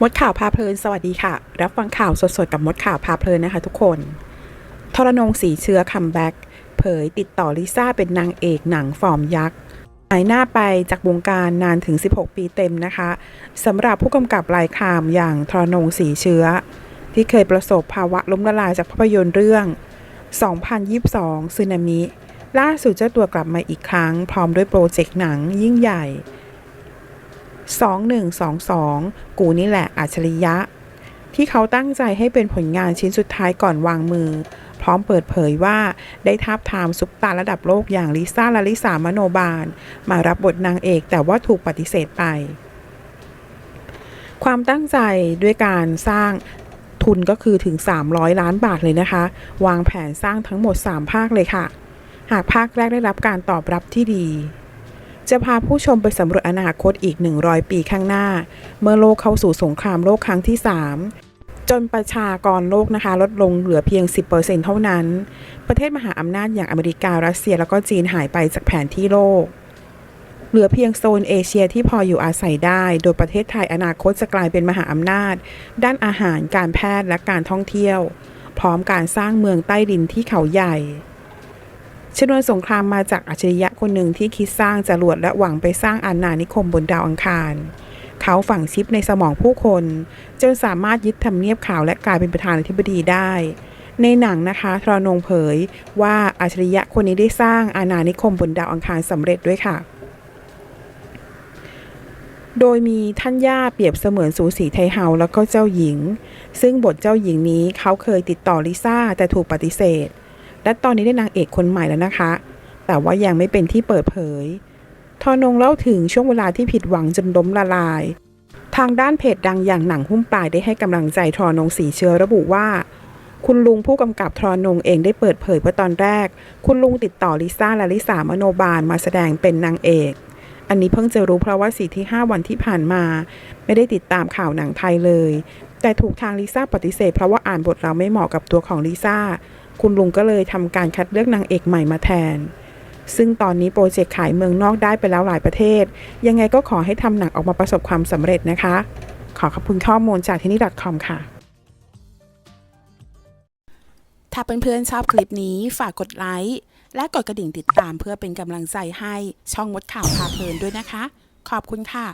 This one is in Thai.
มดข่าวพาเพลินสวัสดีค่ะ รับฟังข่าวสดๆกับมดข่าวพาเพลินนะคะทุกคน ทรนงสีเชื้อคัมแบ็กเผยติดต่อลิซ่าเป็นนางเอกหนังฟอร์มยักษ์หายหน้าไปจากวงการนานถึง 16 ปีเต็มนะคะสำหรับผู้กำกับลายคามอย่างทรนงสีเชื้อ ที่เคยประสบภาวะล้มละลายจากภาพยนตร์เรื่อง 2022ซึนามิ ล่าสุดเจ้าตัวกลับมาอีกครั้ง พร้อมด้วยโปรเจกต์หนังยิ่งใหญ่ 2122 กูนี่แหละอัจฉริยะ ที่เขาตั้งใจให้เป็นผลงานชิ้นสุดท้ายก่อนวางมือ พร้อมเปิดเผยว่าได้ทับทามซุปตาระดับโลกอย่างลิซ่าลาลิสามโนบาล มารับบทนางเอกแต่ว่าถูกปฏิเสธไป ความตั้งใจด้วยการสร้างทุนก็คือถึง 300 ล้านบาทเลยนะคะ วางแผนสร้างทั้งหมด 3 ภาคเลยค่ะ หากภาคแรกได้รับการตอบรับที่ดี จะพาผู้ชมไปสำรวจอนาคตอีก 100 ปีข้างหน้า เมื่อโลกเข้าสู่สงครามโลกครั้งที่ 3 จนประชากรโลกนะคะ ลดลงเหลือเพียง 10%เท่านั้น ประเทศมหาอำนาจอย่างอเมริกา รัสเซีย แล้วก็จีนหายไปจากแผนที่โลก เหลือเพียงโซนเอเชียที่พออยู่อาศัยได้ โดยประเทศไทยอนาคตจะกลายเป็นมหาอำนาจ ด้านอาหาร การแพทย์ และการท่องเที่ยว พร้อมการสร้างเมืองใต้ดินที่เขาใหญ่ ชนวนสงครามมาจากอัจฉริยะคนหนึ่งที่คิดสร้างจรวดและหวังไปสร้างอาณานิคมบนดาวอังคาร เขาฝังชิปในสมองผู้คน จนสามารถยึดทำเนียบข่าวและกลายเป็นประธานาธิบดีได้ ในหนังนะคะ ทรนงเผยว่าอัจฉริยะคนนี้ได้สร้างอาณานิคมบนดาวอังคารสำเร็จด้วยค่ะโดยมีท่านย่าเปรียบเสมือนสูสีไทเฮาแล้วก็เจ้าหญิง ซึ่งบทเจ้าหญิงนี้เขาเคยติดต่อลิซ่าแต่ถูกปฏิเสธ และตอนนี้ได้นางเอกคนใหม่แล้วนะคะ แต่ว่ายังไม่เป็นที่เปิดเผย ทอนงเล่าถึงช่วงเวลาที่ผิดหวังจนล้มละลาย ทางด้านเพจดังอย่างหนังหุ้มปลายได้ให้กำลังใจทรนงสีเชื้อระบุว่าคุณลุงผู้กำกับทรนงเองได้เปิดเผยว่าตอนแรก คุณลุงติดต่อลิซ่าและลิสามโนบาลมาแสดงเป็นนางเอก อันนี้เพิ่งจะรู้เพราะว่าสี่ที่5วันที่ผ่านมา ไม่ได้ติดตามข่าวหนังไทยเลย แต่ถูกทางลิซ่าปฏิเสธเพราะว่าอ่านบทเราไม่เหมาะกับตัวของลิซ่า คุณลุงก็เลยทำการคัดเลือกนางเอกใหม่มาแทน ซึ่งตอนนี้โปรเจกต์ขายเมืองนอกได้ไปแล้วหลายประเทศ ยังไงก็ขอให้ทำหนังออกมาประสบความสำเร็จนะคะ ขอขอบคุณข้อมูลจากที่นี่ .com ค่ะ ถ้าเพื่อนๆชอบคลิปนี้ฝากกดไลค์และกดกระดิ่งติดตามเพื่อเป็นกำลังใจให้ช่องมดข่าวพาเพลินด้วยนะคะ ขอบคุณค่ะ